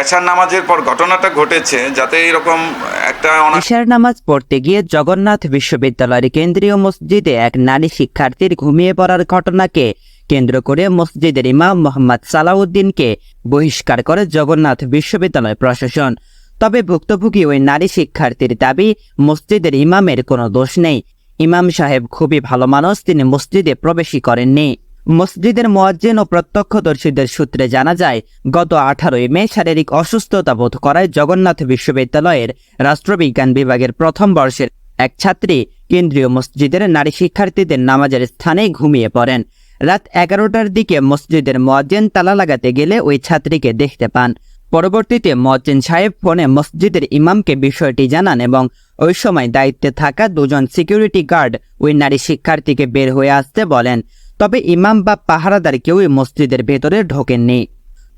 এশার নামাজের পর ঘটনাটা ঘটেছে যাতে এরকম একটা ঈশার নামাজ পড়তে গিয়ে জগন্নাথ বিশ্ববিদ্যালয়ের কেন্দ্রীয় মসজিদে এক নারী শিক্ষার্থীর ঘুমিয়ে পড়ার ঘটনাকে কেন্দ্র করে মসজিদের ইমাম মোহাম্মদ সালাউদ্দিনকে বহিষ্কার করে জগন্নাথ বিশ্ববিদ্যালয় প্রশাসন। তবে ভুক্তভোগী ওই নারী শিক্ষার্থীর দাবি, মসজিদের ইমামের কোনো দোষ নেই। ইমাম সাহেব খুবই ভালো মানুষ, তিনি মসজিদে প্রবেশই করেননি। মসজিদের মোয়াজ্জেন ও প্রত্যক্ষদর্শীদের সূত্রে জানা যায়, গত আঠারোই মে শারীরিক অসুস্থতা বোধ করায় জগন্নাথ বিশ্ববিদ্যালয়ের রাষ্ট্রবিজ্ঞান বিভাগের প্রথম বর্ষের এক ছাত্রী কেন্দ্রীয় মসজিদের নারী শিক্ষার্থীদের নামাজের স্থানে ঘুমিয়ে পড়েন। রাত এগারোটার দিকে মসজিদের মোয়াজ্জেন তালা লাগাতে গেলে ওই ছাত্রীকে দেখতে পান। পরবর্তীতে মজ্জিন সাহেব ফোনে মসজিদের ইমামকে বিষয়টি জানান এবং ওই সময় দায়িত্বে থাকা দুজন সিকিউরিটি গার্ড ওই নারী শিক্ষার্থীকে বের হয়ে আসতে বলেন। তবে ইমাম বা পাহারাদার কেউই মসজিদের ভেতরে ঢোকেননি।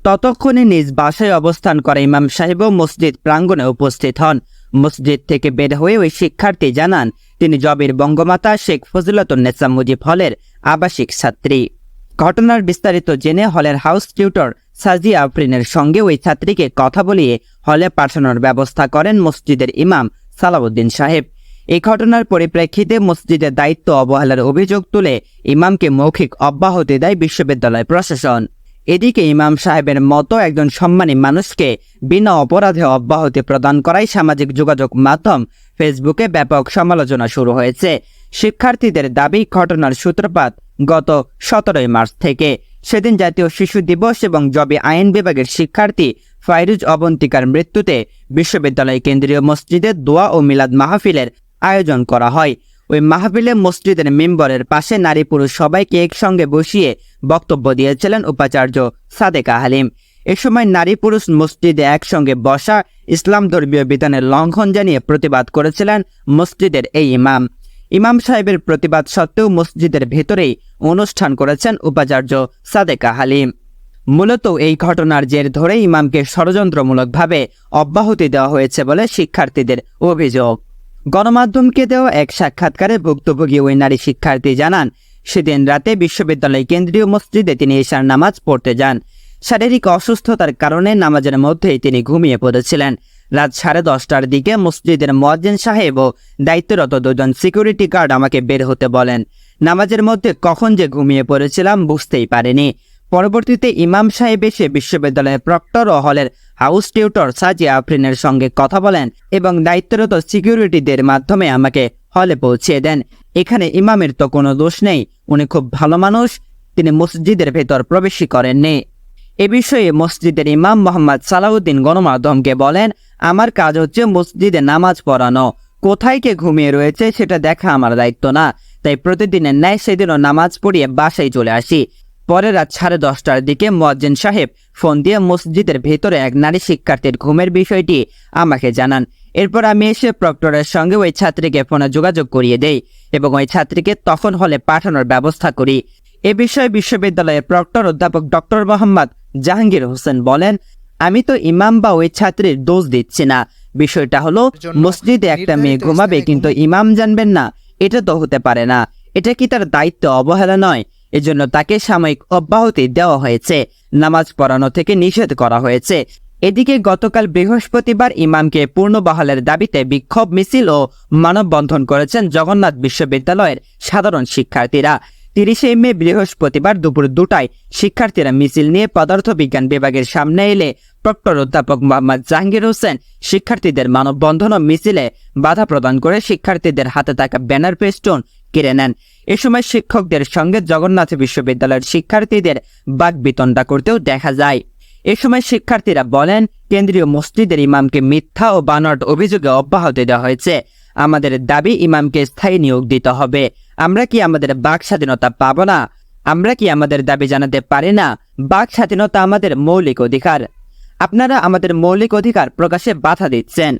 ততক্ষণে নিজ বাসায় অবস্থান করা ইমাম সাহেবও মসজিদ প্রাঙ্গণে উপস্থিত হন। মসজিদ থেকে বের হয়ে ওই শিক্ষার্থী জানান, তিনি জবির বঙ্গমাতা শেখ ফজিলতুন্নেসা মুজিব হলের আবাসিক ছাত্রী। ঘটনার বিস্তারিত জেনে হলের হাউস টিউটর সাজিয়া আফরিনের সঙ্গে ওই ছাত্রীকে কথা বলিয়ে হলে পাঠানোর ব্যবস্থা করেন মসজিদের ইমাম সালাউদ্দিন সাহেব। এই ঘটনার পরিপ্রেক্ষিতে মসজিদের দায়িত্ব অবহেলার অভিযোগ তুলে ইমামকে মৌখিক অব্যাহতি দেয় বিশ্ববিদ্যালয় প্রশাসন। এদিকে ইমাম সাহেবের মতো একজন সম্মানী মানুষকে বিনা অপরাধে অব্যাহতি প্রদান করায় সামাজিক যোগাযোগ মাধ্যম ফেসবুকে ব্যাপক সমালোচনা শুরু হয়েছে। শিক্ষার্থীদের দাবি, ঘটনার সূত্রপাত গত সতেরোই মার্চ থেকে। সেদিন জাতীয় শিশু দিবস এবং জবে আইন বিভাগের শিক্ষার্থী ফাইরুজ অবন্তিকার মৃত্যুতে বিশ্ববিদ্যালয় কেন্দ্রীয় মসজিদে দোয়া ও মিলাদ মাহফিলের আয়োজন করা হয়। ওই মাহফিলে মসজিদের মেম্বরের পাশে নারী পুরুষ সবাইকে একসঙ্গে বসিয়ে বক্তব্য দিয়েছিলেন উপাচার্য সাদেকা হালিম। এ সময় নারী পুরুষ মসজিদে একসঙ্গে বসা ইসলাম ধর্মীয় বিধানের লঙ্ঘন জানিয়ে প্রতিবাদ করেছিলেন মসজিদের এই ইমাম। ইমাম সাহেবের প্রতিবাদ সত্ত্বেও মসজিদের ভেতরেই অনুষ্ঠান করেছেন উপাচার্য সাদেকা হালিম। মূলত এই ঘটনার জের ধরে ইমামকে ষড়যন্ত্রমূলকভাবে অব্যাহতি দেওয়া হয়েছে বলে শিক্ষার্থীদের অভিযোগ। গণমাধ্যমকে দেওয়া এক সাক্ষাৎকারে ভুক্তভোগী ওই নারী শিক্ষার্থী জানান, সেদিন রাতে বিশ্ববিদ্যালয় কেন্দ্রীয় মসজিদে তিনি এশার নামাজ পড়তে যান। শারীরিক অসুস্থতার কারণে নামাজের মধ্যেই তিনি ঘুমিয়ে পড়েছিলেন। রাত সাড়ে দশটার দিকে মসজিদের মোয়াজ্জেন সাহেব ও দায়িত্বরত দুজন সিকিউরিটি গার্ড আমাকে বের হতে বলেন। নামাজের মধ্যে কখন যে ঘুমিয়ে পড়েছিলাম বুঝতেই পারিনি। পরবর্তীতে ইমাম সাহেব এসে বিশ্ববিদ্যালয়ের প্রক্টর ও হলের হাউস টিউটর সাজি আফরিনের সঙ্গে কথা বলেন এবং দায়িত্বরত সিকিউরিটিদের মাধ্যমে আমাকে হলে পৌঁছিয়ে দেন। এখানে ইমামের তো কোনো দোষ নেই, উনি খুব ভালো মানুষ, তিনি মসজিদের ভেতর প্রবেশই করেননি। এ বিষয়ে মসজিদের ইমাম মোহাম্মদ সালাউদ্দিন গণমাধ্যমকে বলেন, আমার কাজ হচ্ছে মসজিদে নামাজ পড়ানো। কোথায় কে ঘুমিয়ে রয়েছে সেটা দেখা আমার দায়িত্ব না। তাই প্রতিদিনের ন্যায় সেদিনও নামাজ পড়িয়ে বাসায় চলে আসি। পরে রাত সাড়ে দশটার দিকে মজ্জিন সাহেব ফোন দিয়ে মসজিদের ভেতরে এক নারী শিক্ষার্থীর ঘুমের বিষয়টি আমাকে জানান। এরপর আমি এসে প্রক্টরের সঙ্গে ওই ছাত্রীকে ফোনে যোগাযোগ করিয়ে দেই এবং ওই ছাত্রীকে তখন হলে পাঠানোর ব্যবস্থা করি। এ বিষয়ে বিশ্ববিদ্যালয়ের প্রক্টর অধ্যাপক ডক্টর মোহাম্মদ জাহাঙ্গীর হোসেন বলেন আমি তো ইমাম বা ওই ছাত্রীর দোষ দিচ্ছি না। বিষয়টা হলো মসজিদে একটা মেয়ে ঘুমাবে কিন্তু ইমাম জানবেন না। এটা তো হতে পারে না। এটা কি তার দায়িত্ব অবহেলা নয়? এজন্য তাকে সাময়িক অব্যাহতি দেওয়া হয়েছে। নামাজ পড়ানো থেকে নিষেধ করা হয়েছে। এদিকে গতকাল বৃহস্পতিবার ইমামকে পূর্ণ বহালের দাবিতে বিক্ষোভ মিছিল ও মানববন্ধন করেছেন জগন্নাথ বিশ্ববিদ্যালয়ের সাধারণ শিক্ষার্থীরা। তিরিশে মে বৃহস্পতিবার দুপুর দুটায় শিক্ষার্থীরা মিছিল নিয়ে পদার্থবিজ্ঞান বিভাগের সামনে এলে প্রক্টর অধ্যাপক মোহাম্মদ জাহাঙ্গীর হোসেন শিক্ষার্থীদের মানববন্ধন ও মিছিলে বাধা প্রদান করে শিক্ষার্থীদের হাতে থাকা ব্যানার, পেস্টন কেড়ে নেন। এ সময় শিক্ষকদের সঙ্গে জগন্নাথ বিশ্ববিদ্যালয়ের শিক্ষার্থীদের বাক বাগবিতণ্ডা করতেও দেখা যায়। এ সময় শিক্ষার্থীরা বলেন, কেন্দ্রীয় মসজিদের ইমামকে মিথ্যা ও বানট অভিযোগে অব্যাহতি দেওয়া হয়েছে। আমাদের দাবি ইমামকে স্থায়ী নিয়োগ দিতে হবে। আমরা কি আমাদের বাক স্বাধীনতা পাব না? আমরা কি আমাদের দাবি জানাতে পারি না? বাক স্বাধীনতা আমাদের মৌলিক অধিকার। আপনারা আমাদের মৌলিক অধিকার প্রকাশে বাধা দিচ্ছেন।